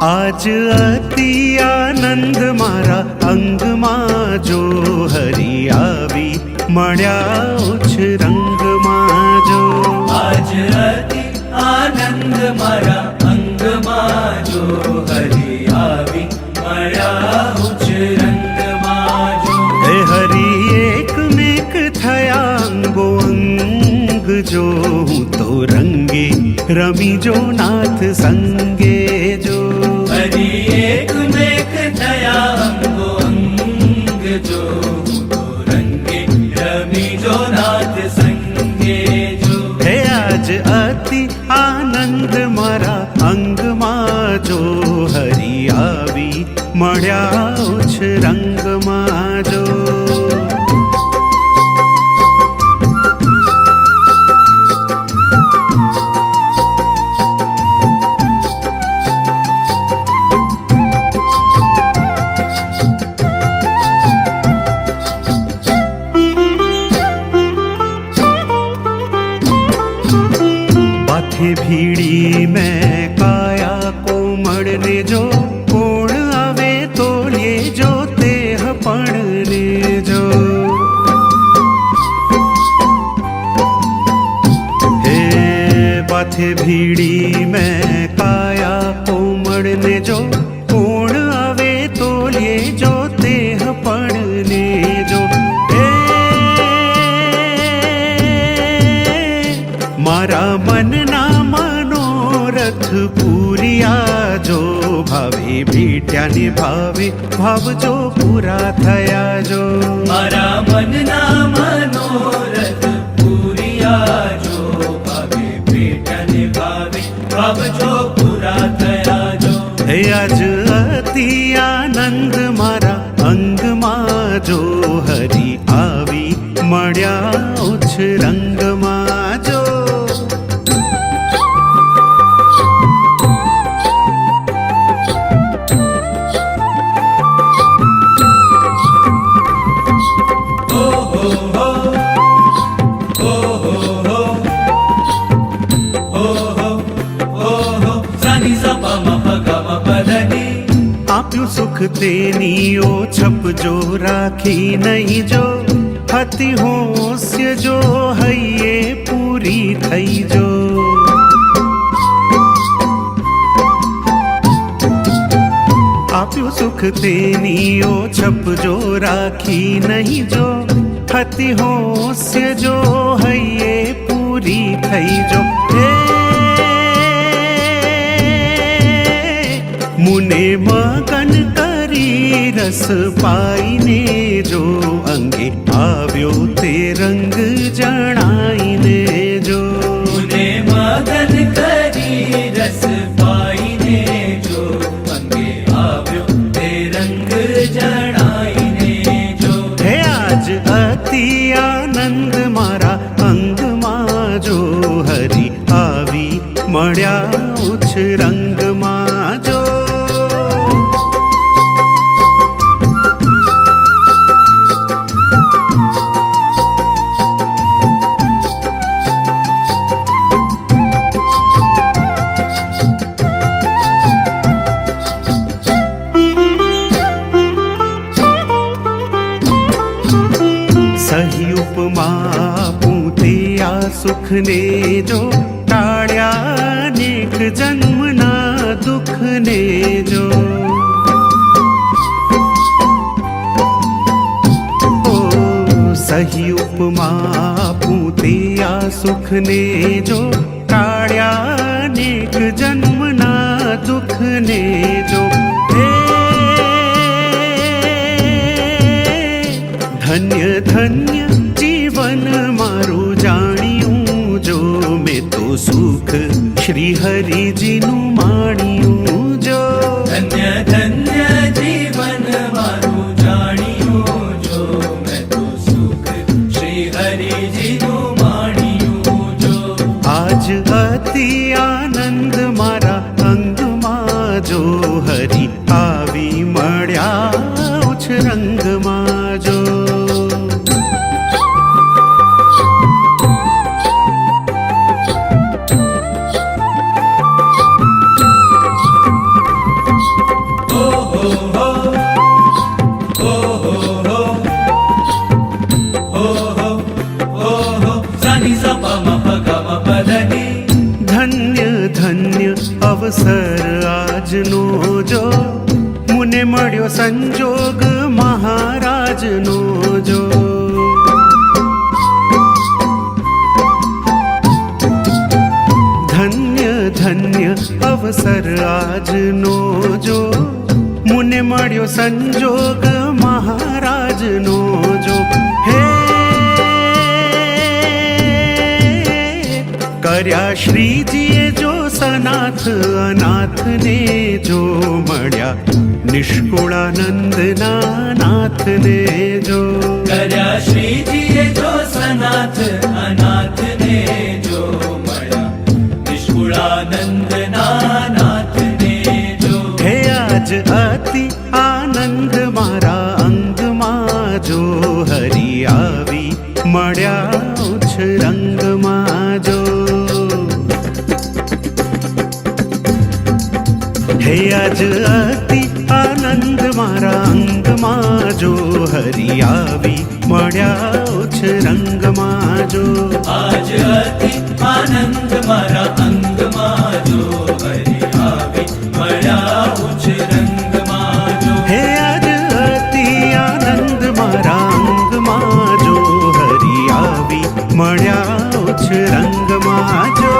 આજ અતિ આનંદ મારા અંગમાં જો હરી આવી મળ્યા ઉચ્ચ રંગમાં જો આજ અતિ આનંદ મારા અંગમાં જો હરી આવી મળ્યા ઉચ્ચ રંગમાં જો હે હરી એક થયા અંગો અંગ જો હું તો રંગે રમી જો નાથ સંગે મળ્યા ઉચ્ચ રંગમાં જો માથે ભીડી મેં કાયા કોમળ ને જો कांधे भीड़ी मैं काया कोमड़ ने जो। कोण आवे तो ले जो देह तेह ले जो। ए, मारा मन ना मानो मनोरथ पूरिया जो। भावे भेट्या ने भावे भाव जो पूरा थे આનંદ મારા અંગમાં જો હરી આવી મળ્યા ઉચ્ચ રંગમાં આપ્યું સુખ તેની ઓછપ જો રાખી નહીં જો હતી હોસ્ય જો હૈયે પૂરી થઈ જો આપ્યું સુખ તેની ઓછપ જો રાખી નહીં જો હતી હોસ્ય જો હૈયે પૂરી થઈ જો હે મુને મગન કરી રસ પાઈને જો અંગે આવ્યો તે રંગ જણાઈને જો મુને મગન કરી રસ પાઈને જો અંગે આવ્યો તે રંગ જણાઈને જો હે આજ અતિ આનંદ મારા અંગમાં જો હરી આવી મળ્યા ઉચ્ચ રંગમાં સુખને જો ટાળ્યા અનેક જન્મના દુઃખને જો. સહી ઉપમા પૂતે આ સુખને જો ટાળ્યા અનેક જન્મના દુઃખને હરિજીનું માણ્યું જો. ધન્ય ધન્ય જીવન મારું જાણ્યું જો. મેં તો સુખ શ્રી હરિજીનું માણ્યું જો. આજ અતિ આનંદ મારા અંગમાં જો હરી આવી મળ્યા ઉછ રંગમાં. મળ્યો સંજોગ મહારાજનો જો. ધન્ય ધન્ય અવસર આજનો જો. મુને મળ્યો સંજોગ મહારાજનો જો. હે, કર્યા શ્રીજીએ જો સનાથ અનાથને જો મળ્યા નિષ્કુળાનંદના નાથને જો કર્યા શ્રીજીએ જો સનાથ અનાથને જો મળ્યા નિષ્કુળાનંદના નાથને જો હે આજ અતિ આનંદ મારા અંગમાં જો હરી આવી મળ્યા ઉચ્છ રંગમાં હે આજ અતિ આનંદ મારા અંગમાં જો હરી આવી મળ્યા છે રંગમાં જો. આજ અતિ આનંદ મારા અંગમાં જો હરિ આવી મળ્યા છે રંગમાં જો. હે આજ અતિ આનંદ મારા અંગમાં જો હરી આવી મળ્યા ઉચ્ચ રંગમાં જો.